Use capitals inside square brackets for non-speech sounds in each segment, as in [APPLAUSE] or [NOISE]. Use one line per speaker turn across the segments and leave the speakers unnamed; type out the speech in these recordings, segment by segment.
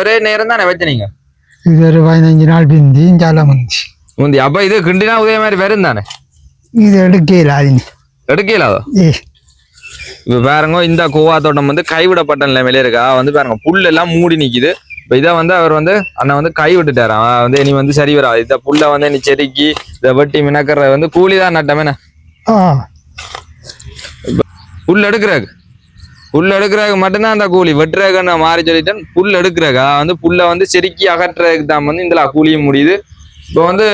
ஒரே நேரம் தானே வச்ச நீங்க?
இது ஒரு பதினஞ்சு நாள் பிந்தி வந்துச்சு
முந்தி. அப்ப இது கிண்டினா உதய மாதிரி வரும் தானே?
இது எடுக்கல அதிന്
எடுக்கலாதோ
ஏ.
இப்ப பாருங்க இந்த கோவா தோட்டம் வந்து கைவிடப்பட்ட நிலைமையில இருக்கா. வந்து பாருங்க புல் எல்லாம் மூடி நிக்குது. இப்ப இதை வந்து அவர் வந்து அண்ணன் வந்து கை விட்டுட்டாராம் அவன் வந்து நீ வந்து சரி வரா இந்த புல்லை வந்து நீ செதுக்கி இதை வெட்டி மினக்கற வந்து கூலி தான் நட்டமேன புல் எடுக்கிறாங்க புல் எடுக்கிறாங்க மட்டும்தான் அந்த கூலி வெட்டுறாக நான் மாறி சொல்லிட்டேன் புல் எடுக்கிறாங்க வந்து புல்லை வந்து செதுக்கி அகற்றுறதுக்கு தான் வந்து இந்த கூலியும் முடியுது இப்போ வந்து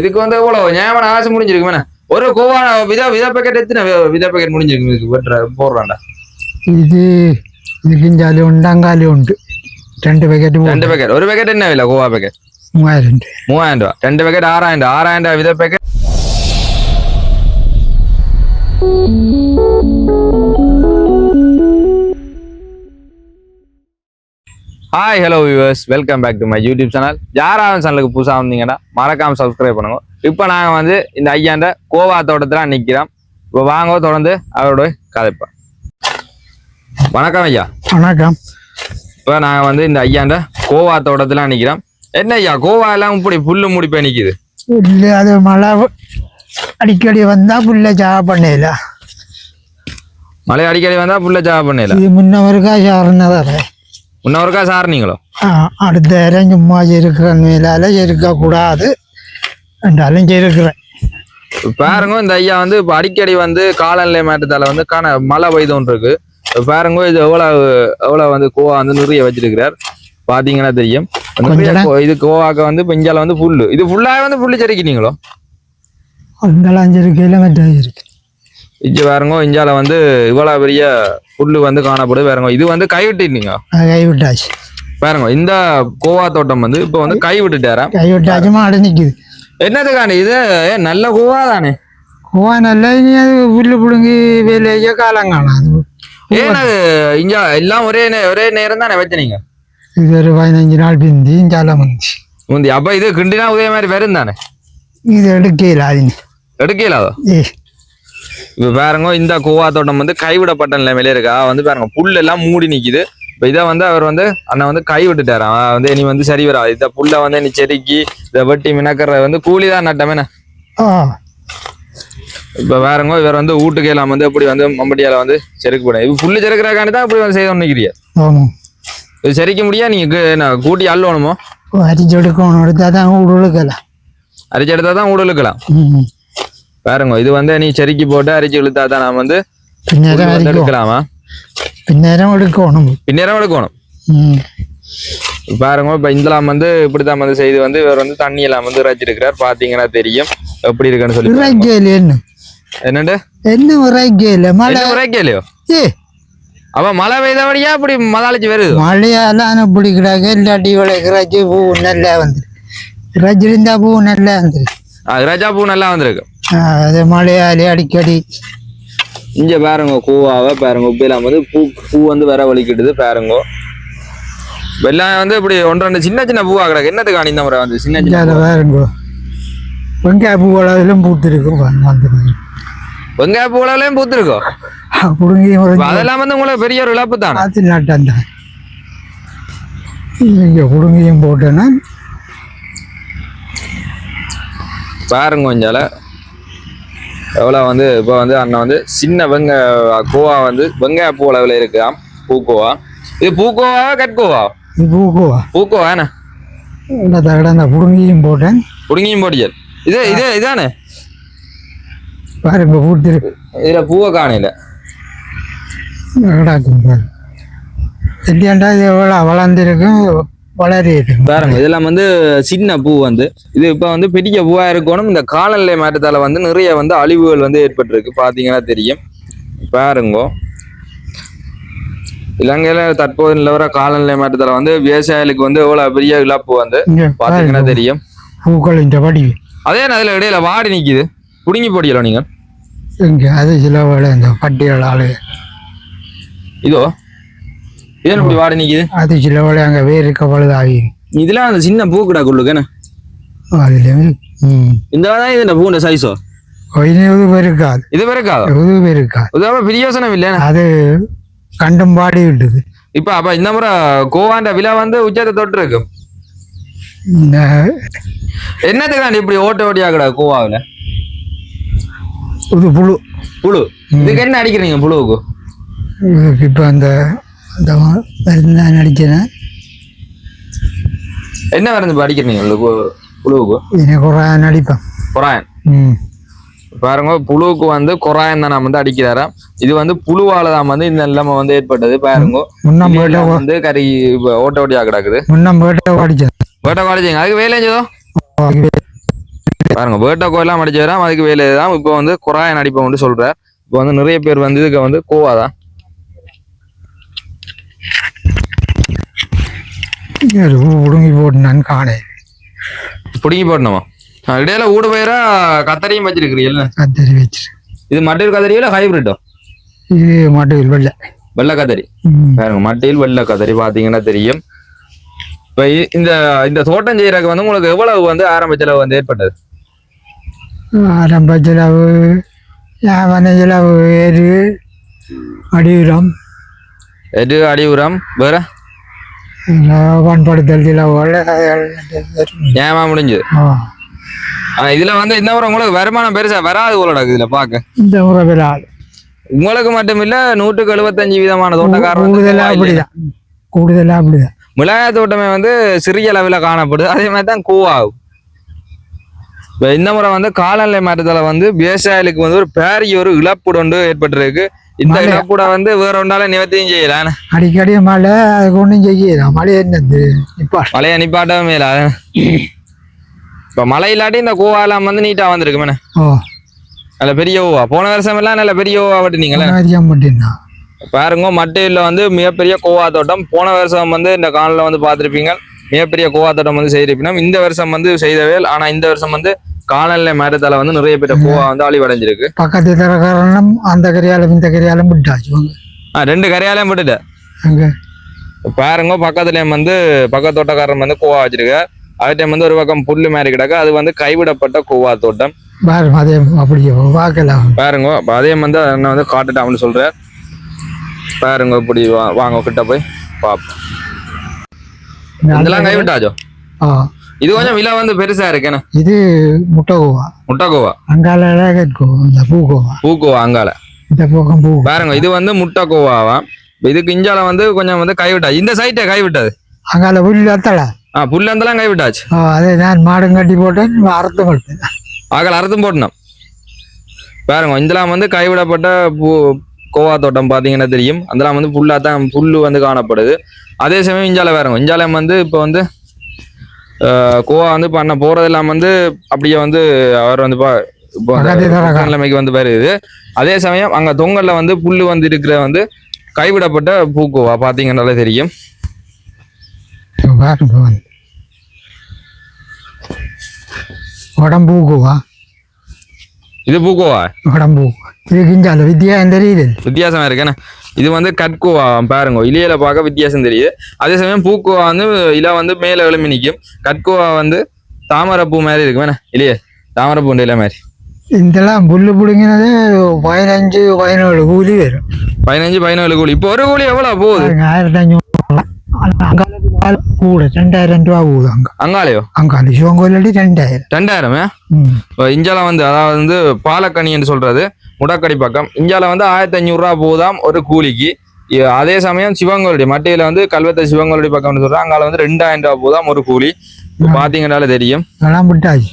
இதுக்கு வந்து எவ்வளவு ஞாபகம் ஆசை முடிஞ்சிருக்கு மேன ஒரு கோவா வித வித பேக்கெட் எத்தனை வி- வித பேக்கெட் முடிஞ்சிருக்கு இதுக்கு வெட்டுற போடுறான்டா
ഇത് ഇതിക്കും ജാലും ഉണ്ട് അങ്കാലും ഉണ്ട് രണ്ട് പാക്കറ്റ്
ரெண்டு பேக்கெட் ஒரு பேக்கெட் என்ன விலை கோவா பேக்கெட்
മൂവായിരം രൂപ
மூவாயிரம் ரூபா ரெண்டு பேக்கெட் ஆறாயிரம் ரூபா ஆறாயிரம் ரூபா வித packet hi hello viewers welcome back to my YouTube channel யாராவது சேனலுக்கு புதுசாக வந்தீங்கன்னா மறக்காமல் சப்ஸ்கிரைப் பண்ணுங்க. இப்போ நாங்கள் வந்து இந்த ஐயாண்ட கோவா தோட்டத்தில் நிற்கிறோம் இப்போ வாங்க தொடர்ந்து அவரோட கதைப்பேன் வணக்கம் ஐயா.
வணக்கம்.
இப்போ நாங்கள் வந்து இந்த ஐயாண்ட கோவா தோட்டத்தில் நிற்கிறோம் என்ன ஐயா கோவா எல்லாம் இப்படி புல்லு முடிப்பே போய் நிற்கிது
இல்லை அது மழை அடிக்கடி வந்தால் புல்ல சாக பண்ணல.
மழை அடிக்கடி வந்தால் புல்ல சாக பண்ணல?
இது முன்ன ஒருக்கா சார்னதாக
இன்னொருக்கா சாரினீங்களோ
அடுத்த நேரம் சும்மா இருக்கிற மேலால இருக்கக்கூடாது என்றாலும்
இருக்கிறேன் பாருங்க இந்த ஐயா வந்து இப்போ அடிக்கடி வந்து காலநிலை மாற்றத்தால வந்து காண மழை பெய்தும் இருக்கு பாருங்க இது எவ்வளவு எவ்வளவு வந்து கோவா வந்து நிறைய வச்சிருக்கிறார் பாத்தீங்கன்னா தெரியும் இது கோவாக்கு வந்து பெஞ்சால வந்து புல்லு இது ஃபுல்லா வந்து புல்லு
செடிக்கிறீங்களோ அஞ்சு கிலோமீட்டர் இருக்கு
இஞ்சி பாருங்க இஞ்சால வந்து இவ்வளவு பெரிய புல்லு வந்து காணப்படுது. பாருங்க இது வந்து கை
விட்டுட்டீங்க கை விட்டாச்சு
பாருங்க இந்த கோவா தோட்டம் வந்து இப்போ வந்து கை விட்டுட்டாரா
கை விட்டாச்சு மாடு
நிக்குது என்னதுக்காண்டி இது? நல்ல கோவா தானே
கோவா நல்லா இனி அது புல்லு புழுங்கி வேலையே காலம்
காணாது ஏன்னா இங்க எல்லாம் ஒரே ஒரே நேரம் தானே வச்சினீங்க?
இது ஒரு பதினஞ்சு நாள் பிந்தி இங்கால வந்துச்சு
முந்தி. அப்ப இது கிண்டினா உதய மாதிரி வரும் தானே
இது எடுக்கல அதுன்னு
எடுக்கலாதோ
ஏ
இப்போ பாருங்க இந்த கோவா தோட்டம் வந்து கைவிடப்பட்ட நிலைமையில இருக்கா. வந்து பாருங்க புல்லெல்லாம் மூடி நிக்குது. இப்ப இதை வந்து அவர் வந்து அண்ணன் வந்து கை விட்டுட்டார். அவன் வந்து இனி வந்து சரி வராது. இந்த புல்ல வந்து நீ செருக்கி இதை வெட்டி மினக்கிறது வந்து கூலிதான் நட்டமேன இப்போ வேறங்க இவர் வந்து வீட்டுக்கு எல்லாம் வந்து இப்படி வந்து மம்படியால வந்து செருக்கு போட இப்போ புல்லு செருக்கிறக்காண்டி தான் இப்படி வந்து செய்ய நினைக்கிறியா இது செரிக்க முடியா? நீங்க கூட்டி அள்ளணுமோ?
அரிச்செடுக்கணும் எடுத்தா தான்
ஊடுழுக்கலாம் அரிச்செடுத்தா தான் ஊடுழுக்கலாம் பாருங்க இது வந்து நீ செருக்கி போட்டு அரிச்சு இழுத்தா தான் நான் வந்து எடுக்கலாமா?
பின்னேரம் எடுக்கணும்.
பின்னேரம் எடுக்கணும். பாருங்க இப்போ இந்தலாம் வந்து இப்படித்தான் வந்து செய்து வந்து இவர் வந்து தண்ணி எல்லாம் வந்து இறைச்சிருக்கிறார். பாத்தீங்கன்னா தெரியும். எப்படி இருக்குன்னு சொல்லி
என்ன?
என்னண்டு?
என்ன இறைக்கல?
மழை இறைக்கலையோ?
ஏ.
அப்ப மழை பெய்தபடியா இப்படி மதாளிச்சு வருது?
மழையாலாம் இப்படி கிடாக்க இல்லாட்டி இவ்வளோ இறைச்சி பூ நல்லா வந்துரு. இறைச்சிருந்தா பூ நல்லா வந்துரு.
ரஜா பூ நல்லா வந்திருக்கு.
அது மழையாலே அடிக்கடி.
இங்க பாருங்க பூவாவை பாருங்க இப்பெல்லாம் வந்து பூ பூ வந்து வர வலிக்கிட்டுது பாருங்க. எல்லாம் வந்து இப்படி ஒன்று ரெண்டு சின்ன சின்ன பூவா கிடக்கு. என்னத்துக்கு இந்த முறை வந்து சின்ன சின்ன
பாருங்க. வெங்காய பூ அளவிலும் பூத்திருக்கும்.
வெங்காய பூவிலையும் பூத்துருக்கோம்
புடுங்கி
அதெல்லாம் வந்து உங்களுக்கு பெரிய ஒரு இழப்பு தானே?
நாட்டம் தான். இங்கே புடுங்கியும் போட்டேன்னா
பாருங்க கொஞ்சால. எவ்வளோ வந்து இப்போ வந்து அண்ணன் வந்து சின்ன வெங்க கோவா வந்து வெங்காய பூ அளவில் இருக்காம் பூக்கோவா? இது பூக்கோவா கட்கோவா?
பூக்குவா?
பூக்கோவா என்ன?
தகட அந்த புடுங்கியும் போட்டேன்.
புடுங்கியும் போட்டியல் இது இது இதானே?
பாருங்க பூத்திருக்கு
இதில் பூவை காணையில
எவ்வளோ வளர்ந்துருக்கும் வளரிடும்
பாருங்க இதெல்லாம் வந்து சின்ன பூ வந்து. இது இப்போ வந்து பெரிய பூவா இருக்கணும். இந்த காலநிலை மாற்றத்தால வந்து நிறைய வந்து அழிவுகள் வந்து ஏற்பட்டிருக்கு. பார்த்தீங்கன்னா தெரியும். பாருங்க. இலங்கையில தற்போது நிலவர காலநிலை மாற்றத்தால வந்து விவசாயிகளுக்கு வந்து எவ்வளவு பெரிய இழப்பு வந்து பாத்தீங்கன்னா தெரியும்.
பூக்கள் இந்த படி
அதே அதுல இடையில வாடி நிக்குது. புடுங்கி போடியல நீங்க?
இங்கே அது சில இந்த பட்டியல் ஆளு
இதோ. ஏன் இப்படி வாடி நிக்குது?
அது சில வேலை அங்கே வேறுக்க பழுதாகி
இதெல்லாம் அந்த சின்ன பூ கிடக்குள்ளுக்கு என்ன?
அதுலேயும் ம்.
இந்த தான் இது பூண்ட சைஸோ
எதுவும் இருக்காது.
இது பிறக்காதோ
எதுவும் இருக்காது.
உதாரண பிரியோசனம் இல்லையா
அது கண்டும் பாடி விட்டுது.
இப்ப அப்ப இந்த முறை கோவாண்ட விலை வந்து உச்சத்தை தொட்டு இருக்கு என்னத்துக்காண்டி இப்படி ஓட்ட ஓட்டியா கிடக்கு கோவாவுல?
ஒரு புழு.
புழு. இதுக்கு என்ன அடிக்கிறீங்க புழுவுக்கு?
இதுக்கு இப்போ அந்த அந்த மருந்து நான் அடிச்சேன்
என்ன மருந்து இப்ப அடிக்கிறீங்க? இந்த கு- புழுவுக்கு
எனக்கு ஒரு அடிப்பேன்.
கொராயன்
ம்.
பாருங்க புழுவுக்கு வந்து கொராயன் தான் வந்து அடிக்கிறாராம் இது வந்து புழுவால தான் வந்து இந்த நிலைமை வந்து ஏற்பட்டது. பாருங்க.
முன்னம் போயிட்ட
வந்து கறி ஓட்ட ஓட்டியா கிடக்குது.
முன்னம் போயிட்ட அடிச்சேன்
வேட்டை காலேஜிங்க அதுக்கு வேலை செஞ்சதோ பாருங்க வேட்டை கோயிலாம் அடிச்சு வராம அதுக்கு வேலை தான் இப்போ வந்து கொராயன் அடிப்பை வந்து சொல்றார். இப்போ வந்து நிறைய பேர் வந்து இதுக்கு வந்து கோவா தான்.
உடுங்கி போட்டு நான் காணேன்
பிடுங்கி போடணுமா இடையில ஊடு பயிரா கத்தரியும் வச்சிருக்கிறீல்ல?
கத்தரி வச்சிரு.
இது மட்டையில் கத்தரியா இல்லை ஹைபிரிட்டோ
இது மட்டும் வெள்ளை.
வெள்ளை கத்தரி. பாருங்க மட்டையில் வெள்ளை கத்தரி பாத்தீங்கன்னா தெரியும். இப்போ இந்த இந்த தோட்டம் செய்யறதுக்கு வந்து உங்களுக்கு எவ்வளவு வந்து ஆரம்ப செலவு வந்து ஏற்பட்டது?
ஆரம்ப செலவு யாவன செலவு ஏறு அடியுரம்.
எது அடி உரம் வேற?
பண்படுத்தல் செலவுகள்
ஏமா முடிஞ்சது இதுல வந்து இந்த முறை உங்களுக்கு வருமானம் பெருசா வராது போலடா இதுல பாக்க
இந்த முறை விழாது
உங்களுக்கு மட்டும் இல்ல நூற்றுக்கு எழுபத்தஞ்சு விதமான தோட்டக்காரர்
கூடுதலா? அப்படிதான் கூடுதலா அப்படிதான்
மிளகாய் தோட்டமே வந்து சிறிய அளவில் காணப்படுது அதே மாதிரி தான் கூவாகும் இப்ப இந்த முறை வந்து காலநிலை மாற்றத்துல வந்து விவசாயிகளுக்கு வந்து ஒரு பெரிய ஒரு இழப்பு ஒன்று ஏற்பட்டிருக்கு இந்த. இழப்பூட வந்து வேற ஒன்றால நிவர்த்தியும் செய்யலாம்
அடிக்கடி மழை அதுக்கு ஒன்றும் செய்யலாம் மழை என்னது? இப்போ
மழையை நிப்பாட்டவே மேல இப்ப மழை இல்லாட்டி இந்த கூவாலாம் வந்து நீட்டா வந்திருக்கு மேன
ஓ.
நல்ல பெரிய ஓவா போன வருஷம் எல்லாம் நல்ல பெரிய ஓவா விட்டுனீங்களே. பாருங்க மட்டையில் வந்து மிகப்பெரிய கோவா தோட்டம். போன வருஷம் வந்து இந்த காலில் வந்து பார்த்துருப்பீங்க. மிகப்பெரிய கோவா தோட்டம் வந்து செய்திருப்பீங்க இந்த வருஷம் வந்து செய்தவே இல்லை. ஆனா இந்த வருஷம் வந்து காலநிலை மாற்றத்தால வந்து நிறைய பேர் கோவா [LAUGHS] வந்து அழிவடைஞ்சிருக்கு.
பக்கத்து தரக்காரனும் அந்த கரையாலும் இந்த கரையாலும் விட்டாச்சு.
ரெண்டு கரையாலையும் விட்டுட்டேன்
அங்கே.
பாருங்க பக்கத்துலயும் வந்து பக்கத்து தோட்டக்காரன் வந்து கோவா வச்சிருக்க. அதுடையும் வந்து ஒரு பக்கம் புல்லு மாதிரி கிடக்கு. அது வந்து கைவிடப்பட்ட கோவா தோட்டம்.
பாரு அதே அப்படியே பார்க்கலாம்.
பாருங்க அதே வந்து நான் வந்து காட்டுட்டேன் அப்படின்னு சொல்றேன் பாருங்க இப்படி வாங்க கிட்ட போய் பாப்போம். இதெல்லாம் கைவிட்டாச்சோ?
ஆ.
இது கொஞ்சம் விலை வந்து பெருசா இருக்கேன்னு
இது முட்டைகோவா.
முட்டைக்கோவா
அங்கால கேட்கும் இந்த பூகோவா.
பூக்கோவா அங்கால
இந்த பக்கம் பூ.
பாருங்க இது வந்து முட்டைக்கோவாவா இதுக்கு இஞ்சால வந்து கொஞ்சம் வந்து கைவிட்டாச்சு. இந்த சைட்டை கைவிட்டது?
அங்கால புல்லு அத்தலை
ஆ புல்லந்தெல்லாம் கைவிட்டாச்சு.
ஆ அதே நான் மாடும் கட்டி போட்டேன் அறுத்து கொடுத்தேன்.
ஆகல அறுத்தும் போட்டணும் பாருங்க இதெல்லாம் வந்து கைவிடப்பட்ட பூ கோவா தோட்டம் பார்த்தீங்கன்னா தெரியும். அதெல்லாம் வந்து புல்லா தான் புல்லு வந்து காணப்படுது. அதே சமயம் இஞ்சால வேறங்க இஞ்சாலம் வந்து இப்போ வந்து கோவா வந்து பண்ண போறதெல்லாம் வந்து அப்படியே வந்து அவர் வந்து பா- இப்போ நிலைமைக்கு வந்து வருது அதே சமயம் அங்க தொங்கல்ல வந்து புல்லு வந்து இருக்கிற வந்து கைவிடப்பட்ட பூக்கோவா பாத்தீங்கன்னாலே தெரியும்
உடம்பூக்குவா வந்து பூக்குவா
இது பூக்கோவா
உடம்பு இது கிஞ்சால வித்தியாசம் தெரியுது
வித்தியாசமா இருக்கேன்னா இது வந்து கட்கோவா பாருங்க. இலையில பார்க்க வித்தியாசம் தெரியுது. அதே சமயம் பூக்கோவா வந்து இலை வந்து மேல எழும்பி நிற்கும் கட்கோவா வந்து தாமரைப்பூ மாதிரி இருக்கு வேணா இல்லையே தாமரைப்பூ இலை மாதிரி.
இதெல்லாம் புல்லு பிடுங்கினது பதினஞ்சு பதினேழு கூலி வரும்.
பதினஞ்சு பதினேழு கூலி. இப்போ ஒரு கூலி எவ்வளவு போகுது?
ஆயிரத்தி அஞ்சூறு அங்கால கூட ரெண்டாயிரம்
அங்காலையோ
ரெண்டாயிரம்
ரெண்டாயிரமே
ம்.
இப்போ இஞ்சால வந்து அதாவது வந்து பாலக்கனி என்று சொல்றது முடக்கடி பக்கம் இஞ்சால வந்து ஆயிரத்தி அஞ்சூறு ரூபா ஒரு கூலிக்கு இ- அதே சமயம் சிவங்கோலுடைய மட்டையில வந்து கல்வத்தை சிவங்கோலுடைய பக்கம்னு சொல்றாங்க அங்கால வந்து ரெண்டாயிரம் ரூபா போகுதாம் ஒரு கூலி இப்போ பாத்தீங்கன்னாலே தெரியும்
அதெல்லாம் விட்டாச்சு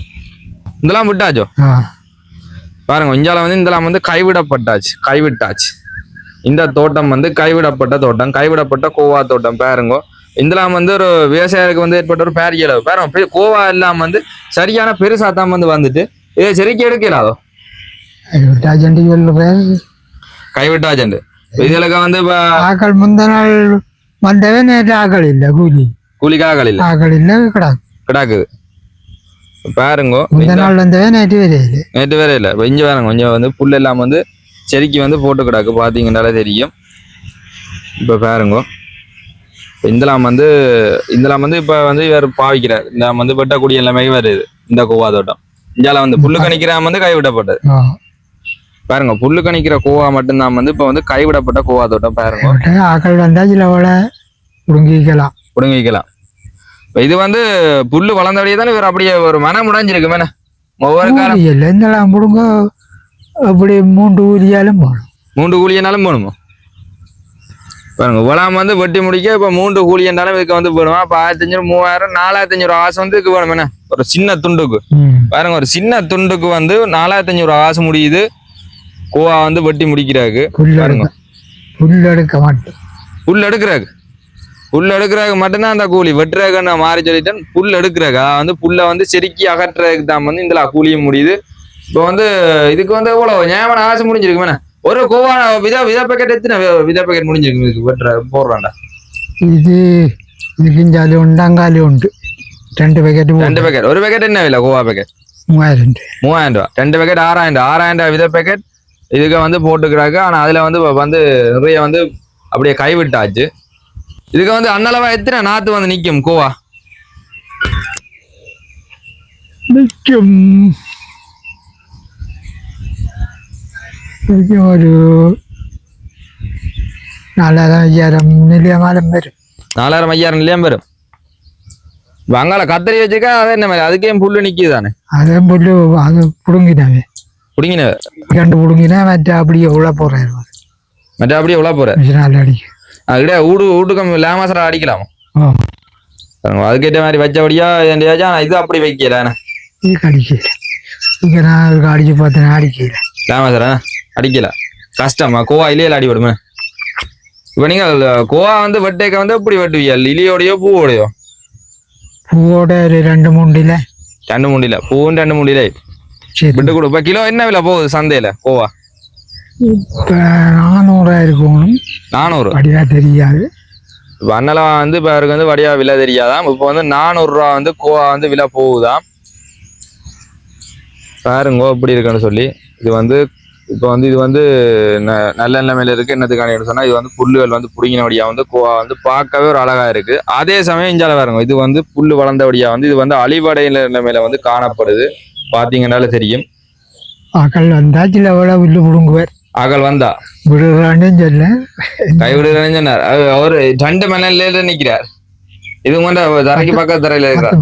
இதெல்லாம் விட்டாச்சோ
ஆ
பாருங்க இந்தியாவில் வந்து இதெல்லாம் வந்து கைவிடப்பட்டாச்சு கைவிட்டாச்சு இந்த தோட்டம் வந்து கைவிடப்பட்ட தோட்டம் கைவிடப்பட்ட கோவா தோட்டம் பாருங்க. இதெல்லாம் வந்து ஒரு விவசாயிகளுக்கு வந்து ஏற்பட்ட ஒரு பேரிய அளவு பாருங்க கோவா எல்லாம் வந்து சரியான பெருசா தான் வந்து வந்துட்டு. இதை செருக்கி எடுக்கலாதோ
பேர்.
கைவிட்டாச்சு இதுகளுக்கு வந்து
ஆக்கள் முந்த நாள் வந்தவே நேற்று ஆக்கள் இல்லை கூலி.
கூலிக்காக இல்லை.
ஆக்கள் இல்லை கிடாக்கு.
கிடாக்குது. பாருங்க
முந்த நாள் வந்தவே நேற்று வரையில
நேற்று வேற இல்லை இஞ்சி பாருங்க கொஞ்சம் வந்து புல் எல்லாம் வந்து செருக்கி வந்து போட்டு கிடக்கு பார்த்தீங்கன்னாலே தெரியும். இப்போ பாருங்க. இப்ப இதெல்லாம் வந்து இதெல்லாம் வந்து இப்போ வந்து இவர் பாவிக்கிறார் இந்த வந்து வெட்டக்கூடிய எல்லாமே வருது இந்த கோவா தோட்டம். இந்தியாவில் வந்து புல்லு கணிக்கிறாம வந்து கைவிடப்பட்டது. பாருங்க புல்லு கணிக்கிற கோவா மட்டும்தான் வந்து இப்போ வந்து கைவிடப்பட்ட கோவா தோட்டம் பாருங்க.
ஆக்கள் வந்தா சில வேலை புடுங்கிக்கலாம்.
பிடுங்கி வைக்கலாம் இப்ப இது வந்து புல்லு வளர்ந்தபடியே தானே இவர் அப்படியே ஒரு மனம் முடைஞ்சிருக்கு மேன ஒவ்வொரு காலம்
இந்தலாம் புடுங்க. அப்படி மூன்று ஊதியாலும் போகணும்.
மூன்று கூலியனாலும் போகணுமோ? பாருங்க உலாம் வந்து வெட்டி முடிக்க இப்போ மூன்று கூலியனாலும் இதுக்கு வந்து போடுவோம் அப்போ ஆயிரத்தி அஞ்சூறு மூவாயிரம் நாலாயிரத்தி அஞ்சூறு ஆசை வந்து இதுக்கு வேணும் என்ன? ஒரு சின்ன துண்டுக்கு. பாருங்க ஒரு சின்ன துண்டுக்கு வந்து நாலாயிரத்தி அஞ்சூறு ஆசை முடியுது. கோவா வந்து வெட்டி முடிக்கிறாரு
புல்
பாருங்க.
எடுக்க புல் எடுக்க மாட்டேன்
புல் எடுக்கிறாரு புல் எடுக்கிறாங்க மட்டும்தான் அந்த கூலி. வெட்டுறாங்க நான் மாறி சொல்லிட்டேன்? புல் எடுக்கிறாங்க அதாவது வந்து புல்லை வந்து செருக்கி அகற்றுறதுக்கு தான் வந்து இந்த கூலியும் முடியுது. இப்போ வந்து இதுக்கு வந்து எவ்வளோ ஞாபகம் ஆசை முடிஞ்சிருக்கு மேடம் ஒரு கோவா வித வித பேக்கெட் எத்தனை? வித பேக்கெட் முடிஞ்சிருக்கு இதுக்கு? வெட்டுற போடுறாண்டா
இது இதுக்கு இஞ்சாலி உண்டு அங்காலி உண்டு. ரெண்டு பேக்கெட்
ரெண்டு பேக்கெட் ஒரு பேக்கெட் என்ன விலை கோவா பேக்கெட்
மூவாயிரம்
மூவாயிரம் ரூபா. ரெண்டு பேக்கெட் ஆறாயிரம் ரூபா. ஆறாயிரம் ரூபா வித பேக்கெட் இதுக்கு வந்து போட்டுக்கிறாங்க. ஆனால் அதில் வந்து வந்து நிறைய வந்து அப்படியே கைவிட்டாச்சு. இதுக்கு வந்து அன்னளவா எத்தனை? நாத்து வந்து நிற்கும் கோவா?
நிற்கும் ஒரு நாலாயிரம் ஐயாயிரம் நிலையமாலும் வரும்
நாலாயிரம் ஐயாயிரம் இல்லையா வரும். இப்ப அங்கால கத்தரி வச்சுக்கா அது என்ன மாதிரி? அதுக்கே புல்லு நிக்குது தானே
அதே புல்லு அது பிடுங்கினாவே.
பிடிங்கின
ரெண்டு பிடுங்கினா மற்ற அப்படியே உள்ள போறாரு
மற்ற அப்படியே உள்ள போற
மிஷினால் அடிக்கும்
அதுக்கிட்ட ஊடு ஊட்டுக்கம் லேமாசரா அடிக்கலாம்? அதுக்கேற்ற மாதிரி வச்சபடியா என்னையாச்சும் ஆனா இது அப்படி வைக்கல
இது கடிக்கல இங்கே நான் அடிச்சு பார்த்தேன் அடிக்கல.
லேமாசரா? அடிக்கல. கஷ்டமா கோவா இலையில அடி விடுமே. இப்ப நீங்க கோவா வந்து வெட்டேக்க வந்து எப்படி வெட்டுவீங்க? இலியோடையோ பூவோடையோ?
பூவோட ஒரு ரெண்டு மூண்டில
ரெண்டு முண்டில பூவும் ரெண்டு முண்டில
சரி.
விட்டு கொடு. இப்ப கிலோ என்ன விலை போகுது சந்தையில கோவா?
இப்போ நானூறா
நானூறு.
அப்படியா தெரியாது.
இப்போ அண்ணலாம் வந்து இப்போ அவருக்கு வந்து வடியா விலை தெரியாதாம். இப்போ வந்து நானூறுரூவா வந்து கோவா வந்து விலை போகுதாம். பாருங்க இப்படி இருக்குன்னு சொல்லி. இது வந்து இப்போ வந்து இது வந்து நல்ல நிலைமையில இருக்கு. என்னத்துக்கான சொன்னா இது வந்து புல்லுகள் வந்து புடுங்கினபடியா வந்து வந்து பார்க்கவே ஒரு அழகா இருக்கு. அதே சமயம் இஞ்சால பாருங்க இது வந்து புல்லு வளர்ந்தபடியா வந்து இது வந்து அழிவடையில நிலைமையில வந்து காணப்படுது. பாத்தீங்கன்னாலே தெரியும்.
ஆக்கள் வந்தா சில வில்லு பிடுங்குவார்?
அகல் வந்தா?
விடுறான்னு சொல்ல
கைவிடுறேன்னு சொன்னார். அவர் ரெண்டு மணல்ல நிக்கிறார் இது கொண்ட தரைக்கு பக்கத்து தரையில இருக்கிறார்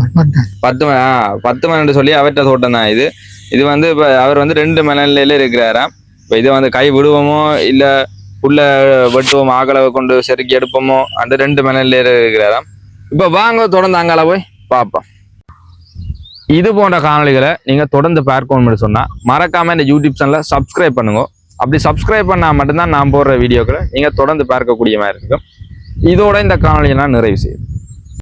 பத்து மணி, மணி.
பத்து மணி சொல்லி அவர்கிட்ட தோட்டம் தான் இது. இது வந்து இப்போ அவர் வந்து ரெண்டு மனநிலையில இருக்கிறாராம். இப்போ இதை வந்து கை விடுவோமோ இல்லை புல்ல வெட்டுவோம் ஆகலவை கொண்டு செருக்கி எடுப்போமோ அந்த ரெண்டு மனநிலையில இருக்கிறாராம். இப்போ வாங்க தொடர்ந்து அங்கால போய் பார்ப்போம். இது போன்ற காணொலிகளை நீங்கள் தொடர்ந்து பார்க்கணும்னு சொன்னால் மறக்காமல் இந்த யூடியூப் சேனலில் சப்ஸ்கிரைப் பண்ணுங்க. அப்படி சப்ஸ்கிரைப் பண்ணால் மட்டும்தான் நான் போடுற வீடியோக்களை நீங்கள் தொடர்ந்து பார்க்கக்கூடிய மாதிரி இருக்கும். இதோட இந்த காணொலியை நான் நிறைவு செய்யும்